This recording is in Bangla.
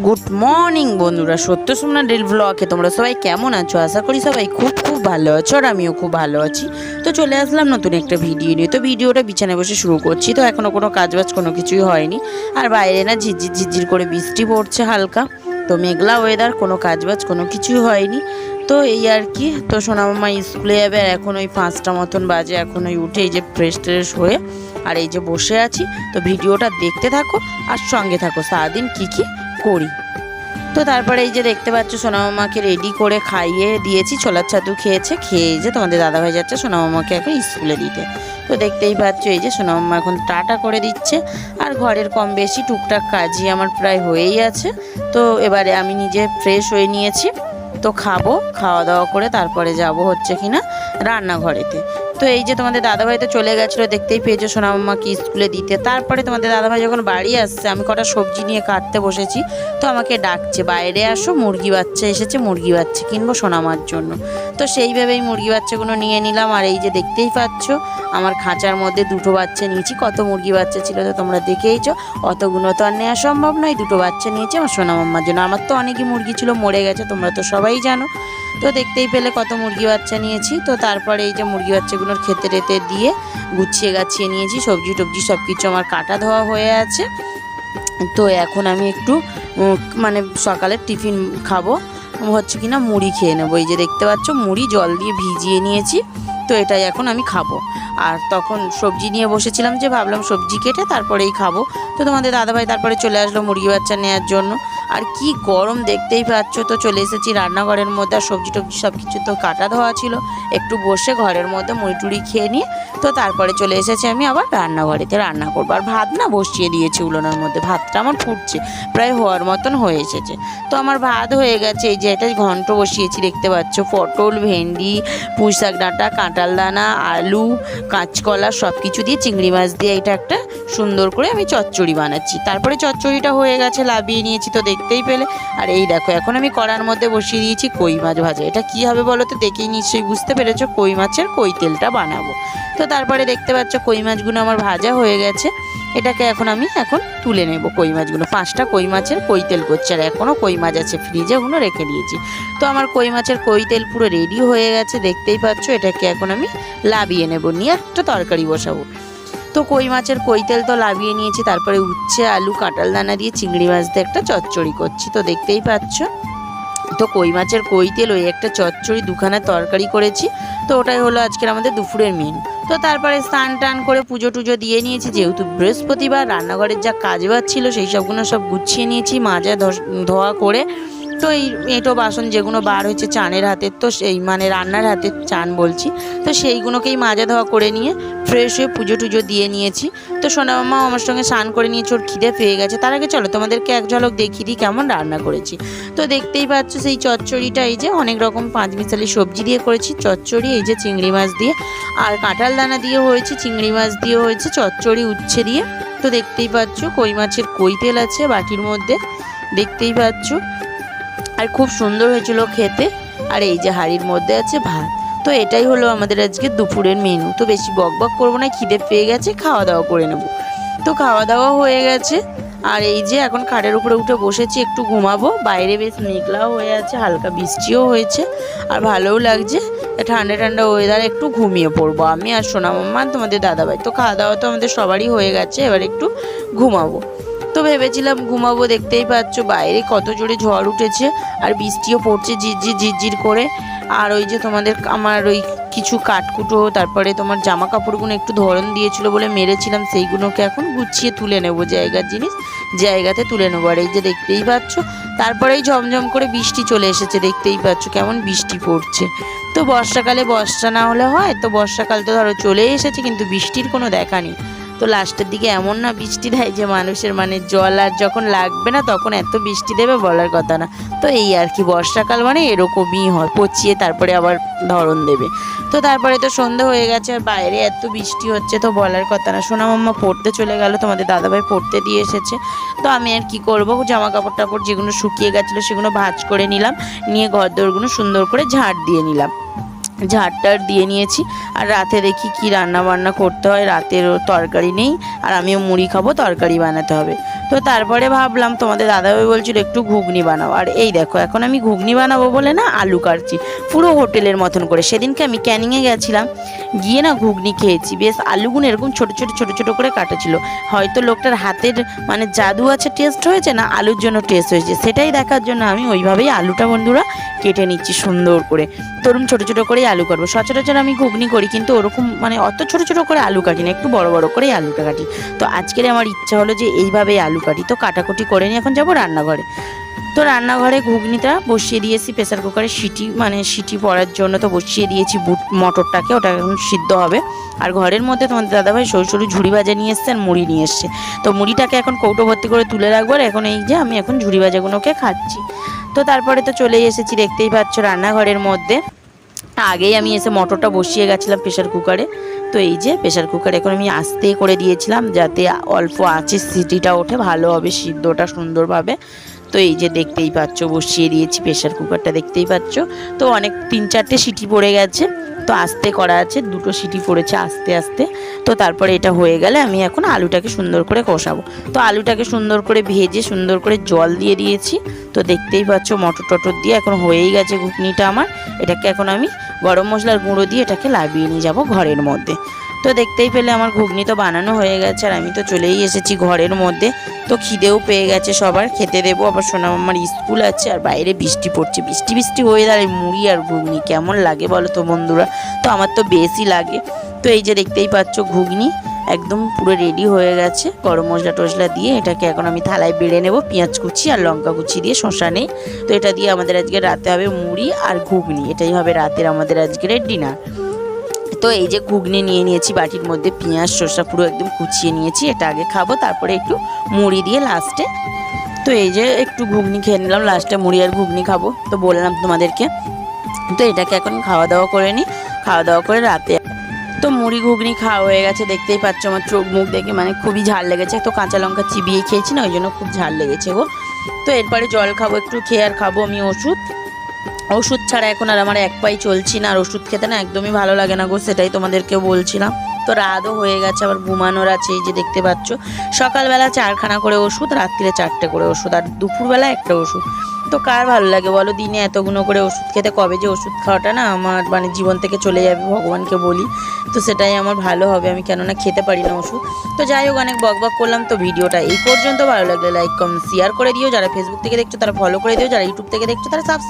গুড মর্নিং বন্ধুরা, সত্য সুমনা ডেল ব্লগে তোমরা সবাই কেমন আছো? আশা করি সবাই খুব খুব ভালো আছো আর আমিও খুব ভালো আছি। তো চলে আসলাম নতুন একটা ভিডিও নিয়ে। তো ভিডিওটা বিছানায় বসে শুরু করছি। তো এখনও কোনো কাজবাজ কোনো কিছুই হয়নি। আর বাইরে না ঝিরঝির ঝিরঝির করে বৃষ্টি পড়ছে হালকা। তো মেঘলা ওয়েদার কোনো কাজবাজ কোনো কিছুই হয়নি। তো এই আর কি, তো সোনামামা স্কুলে যাবে আর এখন ওই পাঁচটা মতন বাজে। এখন ওই উঠে এই যে ফ্রেশ ট্রেশ হয়ে আর এই যে বসে আছি। তো ভিডিওটা দেখতে থাকো আর সঙ্গে থাকো। সারাদিন কী কী করি। তো তারপরে এই যে দেখতে পাচ্ছ সোনামামাকে রেডি করে খাইয়ে দিয়েছি, ছোলার ছাতু খেয়েছে, খেয়ে যে তোমাদের দাদাভাই যাচ্ছে, সোনামামাকে এখন স্কুলে দিতে। তো দেখতেই পাচ্ছ এই যে সোনামামা এখন টাটা করে দিচ্ছে, আর ঘরের কম বেশি টুকটাক কাজই আমার প্রায় হয়েই আছে। তো এবারে আমি নিজে ফ্রেশ হয়ে নিয়েছি, তো খাব, খাওয়া দাওয়া করে তারপরে যাব হচ্ছে কিনা রান্নাঘরেতে। তো এই যে তোমাদের দাদাভাই তো চলে গেছিল, দেখতেই পেয়েছ সোনামামাকে স্কুলে দিতে। তারপরে তোমাদের দাদাভাই যখন বাড়ি আসছে, আমি কটা সবজি নিয়ে কাটতে বসেছি, তো আমাকে ডাকছে, বাইরে আসো, মুরগি বাচ্চা এসেছে, মুরগি বাচ্চা কিনবো সোনামার জন্য। তো সেইভাবেই মুরগি বাচ্চাগুলো নিয়ে নিলাম, আর এই যে দেখতেই পাচ্ছ, আমার খাঁচার মধ্যে দুটো বাচ্চা নিয়েছি, কত মুরগি বাচ্চা ছিল তো তোমরা দেখেইছো। অতগুলো তো আর নেওয়া সম্ভব নয়, দুটো বাচ্চা নিয়েছি আমার সোনামাম্মার জন্য। আমার তো অনেকই মুরগি ছিল, মরে গেছে, তোমরা তো সবাই জানো। তো দেখতেই পেলে কত মুরগি বাচ্চা নিয়েছি। তো তারপরে এই যে মুরগি বাচ্চাগুলোর খেতে টেতে দিয়ে গুছিয়ে গাছিয়ে নিয়েছি, সবজি টবজি সব কিছু আমার কাটা ধোয়া হয়ে আছে। তো এখন আমি একটু মানে সকালের টিফিন খাব, হচ্ছে কি না মুড়ি খেয়ে নেব। এই যে দেখতে পাচ্ছ, মুড়ি জল দিয়ে ভিজিয়ে নিয়েছি, তো এটাই এখন আমি খাব। আর তখন সবজি নিয়ে বসেছিলাম যে, ভাবলাম সবজি কেটে তারপরেই খাব। তো তোমাদের দাদাভাই তারপরে চলে আসলো মুরগি বাচ্চা নেওয়ার জন্য। আর কি গরম দেখতেই পাচ্ছ? তো চলে এসেছি রান্নাঘরের মধ্যে, আর সবজি টবজি সব কিছু তো কাটা ধোয়া ছিল। একটু বসে ঘরের মধ্যে মুড়ি টুড়ি খেয়ে নিয়ে, তো তারপরে চলে এসেছি আমি আবার রান্নাঘরেতে রান্না করব। আর ভাত না বসিয়ে দিয়েছি উলোনের মধ্যে, ভাতটা আমার ফুটছে, প্রায় হওয়ার মতন হয়ে এসেছে। তো আমার ভাত হয়ে গেছে, এই যে এটা ঘন্ট বসিয়েছি, দেখতে পাচ্ছ, পটল, ভেন্ডি, পুঁই শাক ডাঁটা, কাঁঠাল দানা, আলু, কাঁচকলা সব কিছু দিয়ে চিংড়ি মাছ দিয়ে এটা একটা সুন্দর করে আমি চচ্চড়ি বানাচ্ছি। তারপরে চচ্চড়িটা হয়ে গেছে, লাভিয়ে নিয়েছি, তো দেখতেই পেলে। আর এই দেখো, এখন আমি কড়ার মধ্যে বসিয়ে দিয়েছি কই মাছ ভাজা। এটা কি হবে বলো তো? দেখেই নিশ্চয়ই বুঝতে পেরেছ, কই মাছের কই তেলটা বানাবো। তো তারপরে দেখতে পাচ্ছ কই মাছগুলো আমার ভাজা হয়ে গেছে। এটাকে এখন আমি এখন তুলে নেব কই মাছগুলো। পাঁচটা কই মাছের কই তেল করছে, আর এখনও কই মাছ আছে ফ্রিজে, ওগুলো রেখে দিয়েছি। তো আমার কই মাছের কই তেল পুরো রেডি হয়ে গেছে, দেখতেই পাচ্ছ। এটাকে এখন আমি লাবিয়ে নেব, নিয়ে একটা তরকারি বসাবো। তো কই মাছের কই তেল তো লাবিয়ে নিয়েছি, তারপরে উচ্ছে, আলু, কাঁঠাল দানা দিয়ে চিংড়ি মাছ দিয়ে একটা চচ্চড়ি করছি, তো দেখতেই পাচ্ছ। তো কই মাছের কই তেল ওই একটা চচ্চড়ি দুখানা তরকারি করেছি, তো ওটাই হলো আজকের আমাদের দুপুরের মেন তো তারপরে স্নান টান করে পুজো টুজো দিয়ে নিয়েছি, যেহেতু বৃহস্পতিবার, রান্নাঘরের যা কাজ বাজ ছিল, সেই সবগুলো সব গুছিয়ে নিয়েছি, মাজা ধোয়া করে তো এই এঁটো বাসন যেগুলো বার হয়েছে চানের হাতের তো সেই মানে রান্নার হাতের চান বলছি। তো সেইগুলোকেই মাজা ধোয়া করে নিয়ে ফ্রেশ হয়ে পুজো টুজো দিয়ে নিয়েছি। তো সোনা সোনামামাও আমার সঙ্গে স্নান করে নিয়েছে, ওর খিদে পেয়ে গেছে। তার আগে চলো তোমাদেরকে এক ঝলক দেখিয়ে দিই কেমন রান্না করেছি। তো দেখতেই পাচ্ছ সেই চচ্চড়িটা, এই যে অনেক রকম পাঁচ মিশালি সবজি দিয়ে করেছি। চচ্চড়ি, এই যে চিংড়ি মাছ দিয়ে। আর কাঁঠাল দানা দিয়ে হয়েছে, চিংড়ি মাছ দিয়ে হয়েছে, চচ্চড়ি উচ্ছে দিয়ে। তো দেখতেই পাচ্ছ, কই মাছের কই তেল আছে বাটির মধ্যে। দেখতেই পাচ্ছ আর খুব সুন্দর হয়েছিল খেতে। আর এই যে হাঁড়ির মধ্যে আছে ভাত। তো এটাই হলো আমাদের আজকে দুপুরের মেনু তো বেশি বক বক করব না, খিদে পেয়ে গেছে, খাওয়া দাওয়া করে নেব। তো খাওয়া দাওয়া হয়ে গেছে। আর এই যে এখন খাটের উপরে উঠে বসেছি, একটু ঘুমাবো। বাইরে বেশ মেঘলাও হয়ে আছে, হালকা বৃষ্টিও হয়েছে। আর ভালোও লাগছে, ঠান্ডা ঠান্ডা ওয়েদার একটু ঘুমিয়ে পড়ব। আমি আর সোনা মাম্মা তোমাদের দাদাভাই। তো খাওয়া দাওয়া তো আমাদের সবারই হয়ে গেছে, এবার একটু ঘুমাবো। ভেবেছিলাম ঘুমাবো, দেখতেই পাচ্ছ বাইরে কত জোরে ঝড় উঠেছে আর বৃষ্টিও পড়ছে ঝিরঝির ঝিরঝির করে। আর ওই যে তোমাদের আমার ওই কিছু কাঠকুটো, তারপরে তোমার জামা কাপড়গুলো একটু ধরন দিয়েছিল বলে মেরেছিলাম, সেইগুলোকে এখন গুছিয়ে তুলে নেব জায়গার জিনিস, জায়গাতে তুলে নেব। আর এই যে দেখতেই পাচ্ছ, তারপরেই ঝমঝম করে বৃষ্টি চলে এসেছে, দেখতেই পাচ্ছ কেমন বৃষ্টি পড়ছে। তো বর্ষাকালে বর্ষা না হলে হয়, তো বর্ষাকাল তো ধরো চলে এসেছে, কিন্তু বৃষ্টির কোনো দেখা নেই। তো লাস্টের দিকে এমন না বৃষ্টি দেয় যে মানুষের মানে জল আর যখন লাগবে না তখন এত বৃষ্টি দেবে বলার কথা না। তো এই আর কি, বর্ষাকাল মানে এরকমই হয়, পচিয়ে তারপরে আবার ধরন দেবে। তো তারপরে তো সন্ধে হয়ে গেছে, আর বাইরে এত বৃষ্টি হচ্ছে তো বলার কথা না। সোনা মাম্মা পড়তে চলে গেল, তোমাদের দাদাভাই পড়তে দিয়ে এসেছে। তো আমি আর কি করব জামা কাপড় টাপড় যেগুলো শুকিয়ে গেছিল সেগুলো ভাঁজ করে নিলাম, নিয়ে ঘর দোরগুলো সুন্দর করে ঝাড় দিয়ে নিলাম। ঝাড়টার দিয়ে নিয়েছি। আর রাতে দেখি কি রান্না বান্না করতে হয়, রাতের তরকারি নেই। আর আমিও মুড়ি খাব, তরকারি বানাতে হবে। তো তারপরে ভাবলাম, তোমাদের দাদাভাই বলছিল একটু ঘুগনি বানাও। আর এই দেখো, এখন আমি ঘুগনি বানাবো বলে না, আলু কাটছি। পুরো হোটেলের মতন করে। সেদিনকে আমি ক্যানিংয়ে গেছিলাম, গিয়ে না ঘুগনি খেয়েছি। বেশ আলুগুলো এরকম ছোটো ছোটো ছোটো ছোটো করে কাটা ছিল। হয়তো লোকটার হাতের মানে জাদু আছে টেস্ট হয়েছে না আলুর জন্য টেস্ট হয়েছে? সেটাই দেখার জন্য আমি ওইভাবেই আলুটা বন্ধুরা কেটে নিচ্ছি সুন্দর করে। তরুণ ছোটো ছোটো করেই আলু কাটবো সচরাচর আমি ঘুগনি করি, কিন্তু ওরকম মানে অত ছোটো ছোটো করে আলু কাটি না। একটু বড় বড় করেই আলুটা কাটি। তো আজকের আমার ইচ্ছা হলো যে এইভাবেই আলু কাটি তো কাটাকুটি করে নিয়ে এখন যাব রান্নাঘরে। তো রান্নাঘরে ঘুগনিটা বসিয়ে দিয়েছি, প্রেসার কুকারে সিটি মানে সিটি পড়ার জন্য তো বসিয়ে দিয়েছি বুট, মটরটাকে ওটা এখন সিদ্ধ হবে। আর ঘরের মধ্যে তোমাদের দাদাভাই সরু সরু ঝুড়ি ভাজা নিয়ে এসছে আর মুড়ি নিয়ে এসছে। তো মুড়িটাকে এখন কৌটো ভর্তি করে তুলে রাখব আর এখন এই যে আমি এখন ঝুড়ি ভাজাগুলোকে খাচ্ছি। তো তারপরে তো চলেই এসেছি, দেখতেই পাচ্ছ রান্নাঘরের মধ্যে। আগেই আমি এসে মটরটা বসিয়ে গেছিলাম প্রেশার কুকারে তো এই যে প্রেশার কুকারে এখন আমি আস্তে করে দিয়েছিলাম যাতে অল্প আছে, সিটিটা ওঠে, ভালো হবে, সিদ্ধটা সুন্দরভাবে তো এই যে দেখতেই পাচ্ছ, বসিয়ে দিয়েছি প্রেশার কুকারটা দেখতেই পাচ্ছ। তো অনেক তিন চারটে সিটি পড়ে গেছে। তো আস্তে করা আছে, দুটো সিটি পড়েছে আস্তে আস্তে। তো তারপরে এটা হয়ে গেলে আমি এখন আলুটাকে সুন্দর করে কষাবো। তো আলুটাকে সুন্দর করে ভেজে, সুন্দর করে জল দিয়ে দিয়েছি। তো দেখতেই পাচ্ছ মটর টটর দিয়ে এখন হয়েই গেছে ঘুগনিটা আমার। এটাকে এখন আমি গরম মশলার গুঁড়ো দিয়ে এটাকে লাভিয়ে নিয়ে যাব ঘরের মধ্যে। তো দেখতেই পেলে আমার ঘুগনি তো বানানো হয়ে গেছে আর আমি তো চলেই এসেছি ঘরের মধ্যে। তো খিদেও পেয়ে গেছে সবার, খেতে দেবো। আবার শোনাম আমার স্কুল আছে আর বাইরে বৃষ্টি পড়ছে। বৃষ্টি বৃষ্টি হয়ে দাঁড়ায় মুড়ি আর ঘুগনি কেমন লাগে বলো তো বন্ধুরা? তো আমার তো বেশি লাগে। তো এই যে দেখতেই পাচ্ছ ঘুগনি, একদম পুরো রেডি হয়ে গেছে। গরম মশলা টসলা দিয়ে এটাকে এখন আমি থালায় বেড়ে নেব। পেঁয়াজ কুচি আর লঙ্কা কুচি দিয়ে শশা নেই। তো এটা দিয়ে আমাদের আজকে রাতে হবে মুড়ি আর ঘুগনি। এটাই হবে রাতের আমাদের আজকের ডিনার তো এই যে ঘুগনি নিয়ে নিয়েছি, বাটির মধ্যে পেঁয়াজ, শসা পুরো একদম কুচিয়ে নিয়েছি। এটা আগে খাব, তারপরে একটু মুড়ি দিয়ে লাস্টে তো এই যে একটু ঘুগনি খেয়ে নিলাম লাস্টে মুড়ি আর ঘুগনি খাব। তো বললাম তোমাদেরকে। তো এটাকে এখন খাওয়া দাওয়া করে নিই খাওয়া দাওয়া করে রাতে তো মুড়ি ঘুগনি খাওয়া হয়ে গেছে, দেখতেই পাচ্ছ আমার চোখ মুখ দেখে মানে খুবই ঝাল লেগেছে। তো কাঁচা লঙ্কা চিবিয়ে খেয়েছি না, ওই জন্য খুব ঝাল লেগেছে গো। তো এরপরে জল খাব, একটু খেয়ে আর খাব আমি ওষুধ। ওষুধ ছাড়া এখন আর আমার এক পাই চলছি না, আর ওষুধ খেতে না একদমই ভালো লাগে না গো, সেটাই তোমাদেরকে বলছিলাম তো রাতও হয়ে গেছে, আবার ঘুমানোর আছে, এই যে দেখতে পাচ্ছ। সকালবেলা চারখানা করে ওষুধ, রাত্রিরে চারটে করে ওষুধ, আর দুপুরবেলা একটা ওষুধ। তো কার ভালো লাগে বলো? দিনে এতগুলো করে ওষুধ খেতে, কবে যে ওষুধ খাওয়াটা না আমার মানে জীবন থেকে চলে যাবে ভগবানকে বলি। তো সেটাই আমার ভালো হবে, আমি কেননা খেতে পারি না ওষুধ। তো যাই হোক, অনেক বক বক করলাম, তো ভিডিওটা এই পর্যন্ত। ভালো লাগলে লাইক কমেন্ট শেয়ার করে দিও। যারা ফেসবুক থেকে দেখছ, তারা ফলো করে দিও। যারা ইউটিউব থেকে দেখছ, তারা সাবস্ক্রাইব